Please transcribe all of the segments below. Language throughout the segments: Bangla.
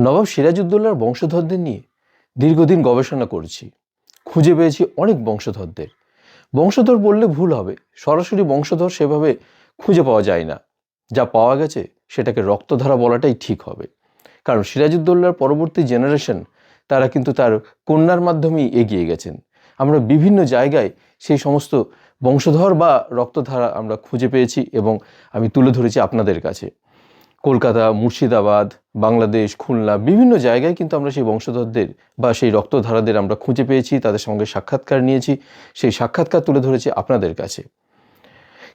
নবাব সিরাজউদ্দৌলার বংশধরদের নিয়ে দীর্ঘদিন গবেষণা করেছি। খুঁজে পেয়েছি অনেক বংশধরদের। বংশধর বললে ভুল হবে, সরাসরি বংশধর সেভাবে খুঁজে পাওয়া যায় না। যা পাওয়া গেছে সেটাকে রক্তধারা বলাটাই ঠিক হবে। কারণ সিরাজউদ্দৌলার পরবর্তী জেনারেশন, তারা কিন্তু তার কন্যার মাধ্যমেই এগিয়ে গেছেন। আমরা বিভিন্ন জায়গায় সেই সমস্ত বংশধর বা রক্তধারা আমরা খুঁজে পেয়েছি এবং আমি তুলে ধরেছি আপনাদের কাছে। কলকাতা, মুর্শিদাবাদ, বাংলাদেশ, খুলনা বিভিন্ন জায়গায় কিন্তু আমরা সেই বংশধরদের বা সেই রক্তধারাদের আমরা খুঁজে পেয়েছি, তাদের সঙ্গে সাক্ষাৎকার নিয়েছি, সেই সাক্ষাৎকার তুলে ধরেছি আপনাদের কাছে।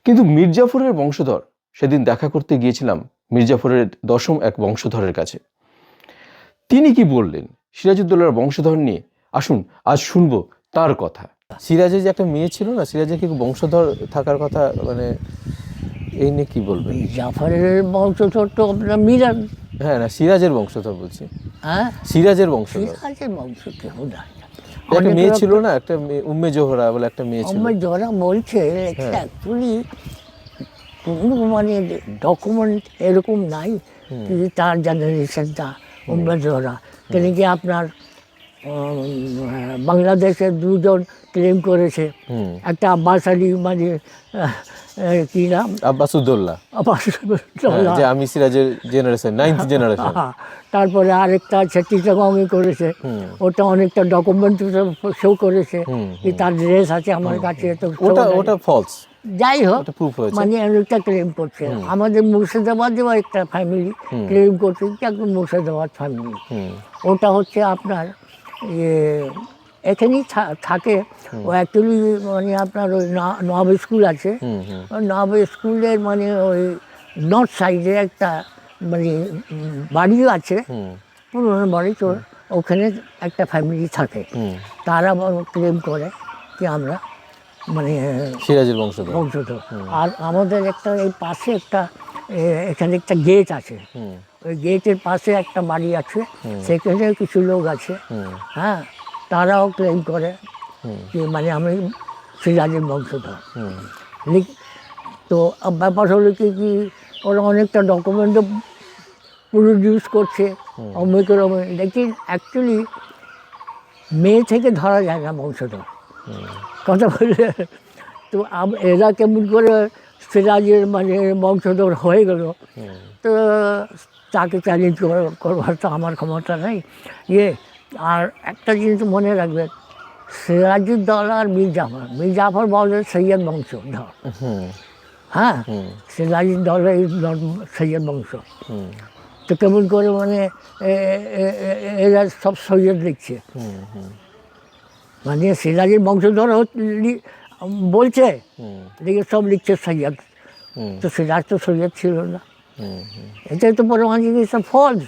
কিন্তু মির্জাফরের বংশধর, সেদিন দেখা করতে গিয়েছিলাম মির্জাফরের দশম এক বংশধরের কাছে। তিনি কি বললেন? সিরাজউদ্দৌলার বংশধর নিয়ে। আসুন, আজ শুনব তার কথা। সিরাজের যে একটা মেয়ে ছিল না, সিরাজের কি বংশধর থাকার কথা মানে এই নিয়ে কি বলবেন? জাফরের বংশধর তো আপনার মিরান হ্যাঁ না সিরাজের বংশধর বলছি। হ্যাঁ? সিরাজের বংশধর। সিরাজের বংশ কেউ না। একটা মেয়ে ছিল না একটা উম্মে জোহরা বলে একটা মেয়ে ছিল। আমার যারা বলছে অ্যাকচুয়ালি কোনো মানে ডকুমেন্ট এরকম নাই তার জেনারেশনটা উম্মে জোহরা। কেন কি আপনার বাংলাদেশের দুজন ক্লেম করেছে। একটা আব্বাস আলী মানে কি নাম? আব্বাসুদ্দৌল্লা আব্বাস হ্যাঁ, যে আমি সিরাজের জেনারেশন নাইন্থ জেনারেশন তারপরে আরেকটা আছে করেছে। ওটা অনেকটা ডকুমেন্ট শো করেছে। কি তার ড্রেস আছে আমার কাছে তো ওটা ওটা ফলস যাই হোক মানে অনেকটা ক্লেম করছে। আমাদের মুর্শিদাবাদেও একটা ফ্যামিলি ক্লেম করছে কি একদম মুর্শিদাবাদ ফ্যামিলি ওটা হচ্ছে আপনার ইয়ে এখানেই থাকে। ও অ্যাকচুয়ালি মানে আপনার ওই নব স্কুল আছে। নব স্কুলের মানে ওই নর্থ সাইডে একটা মানে বাড়িও আছে। পুরোনো বাড়ি তো ওখানে একটা ফ্যামিলি থাকে। তারা ক্লেম করে কি আমরা মানে সিরাজের বংশধর। বংশধর। আর আমাদের একটা এই পাশে একটা এখানে একটা গেট আছে। ওই গেটের পাশে একটা বাড়ি আছে। সেখানে কিছু লোক আছে। হ্যাঁ তারাও ক্লেম করে যে মানে আমি সিরাজের বংশধর। তো ব্যাপার হলো কি কি ওরা অনেকটা ডকুমেন্টও প্রডিউস করছে অমুক রকম লেকিন অ্যাকচুয়ালি মেয়ে থেকে ধরা যায় না বংশধর। কথা বললে তো এরা কেমন করে সিরাজের মানে বংশধর হয়ে গেল। তো তাকে চ্যালেঞ্জ করবার তো আমার ক্ষমতা নেই। ইয়ে আর একটা জিনিস মনে রাখবেন সিরাজুদ্দৌলা আর মীর জাফর। মীর জাফর বলে সৈয়দ বংশধর। হুম। হ্যাঁ? সিরাজুদ্দৌলা ইজ নট সৈয়দ বংশ। তো কেমন করে মানে এরা সব সৈয়দ লিখছে মানে সিরাজের বংশধর বলছে দেখি সব লিখছে সৈয়দ। তো সিরাজ তো সৈয়দ ছিল না। এটাই তো পরমাণু সব ফলস